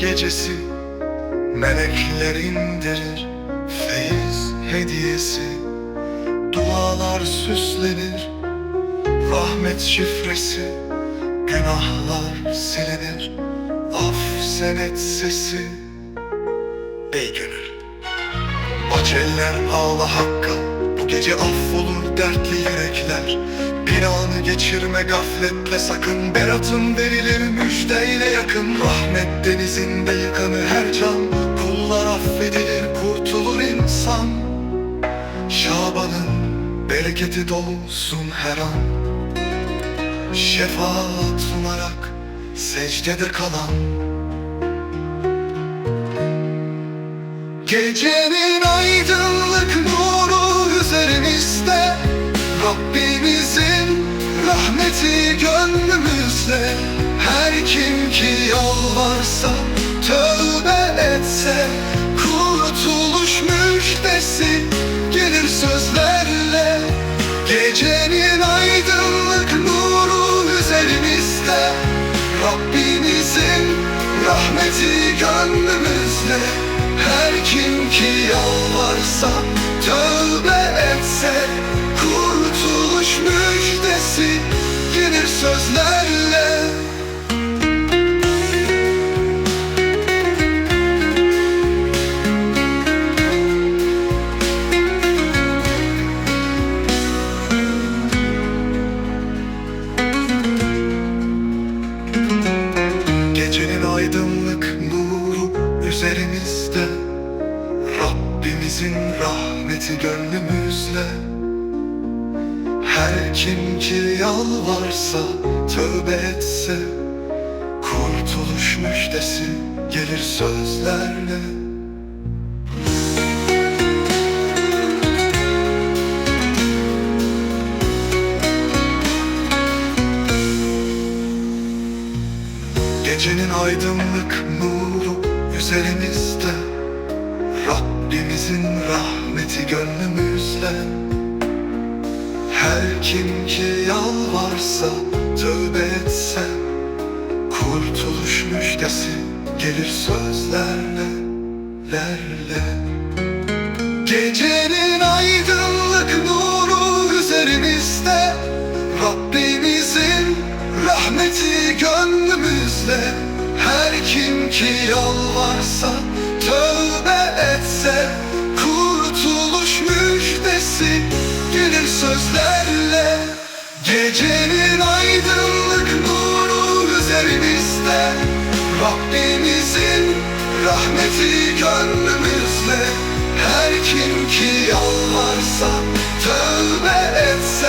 gecesi Melekler indirir feyiz hediyesi. Dualar süslenir Rahmet şifresi Günahlar silinir Af senet sesi. Ey gönül Aç eller ağla hakka gece affolur dertli yürekler. Bir anı geçirme gafletle sakın. Berat'ın verilir müjdeyle yakın. Rahmet denizinde yıkanır her can. Kullar affedilir kurtulur insan. Şaban'ın bereketi dolsun her an. Şefaat sunarak secdede kalan. Gecenin Rabbimizin rahmeti gönlümüzde. Her kim ki yalvarsa, tövbe etse Kurtuluş müjdesi gelir sözlerle. Gecenin aydınlık nuru üzerimizde. Rabbimizin rahmeti gönlümüzde. Her kim ki yalvarsa, tövbe etse üzerimizde Rabbimizin rahmeti gönlümüzde. Her kim ki yalvarsa, tövbe etse Kurtuluş müjdesi gelir sözlerle. Gecenin aydınlık nuru üzerimizde Rabbimizin rahmeti gönlümüzde. Her kim ki yalvarsa, tövbe etse Kurtuluş müjdesi gelir sözlerle, lerle Gecenin aydınlık nuru üzerimizde Rabbimizin rahmeti gönlümüzde her kim ki yalvarsa tövbe etse Kurtuluş müjdesi gelir sözlerle. Gecenin aydınlık nuru üzerimizde Rabbimizin rahmeti gönlümüzde. Her kim ki yalvarsa tövbe etse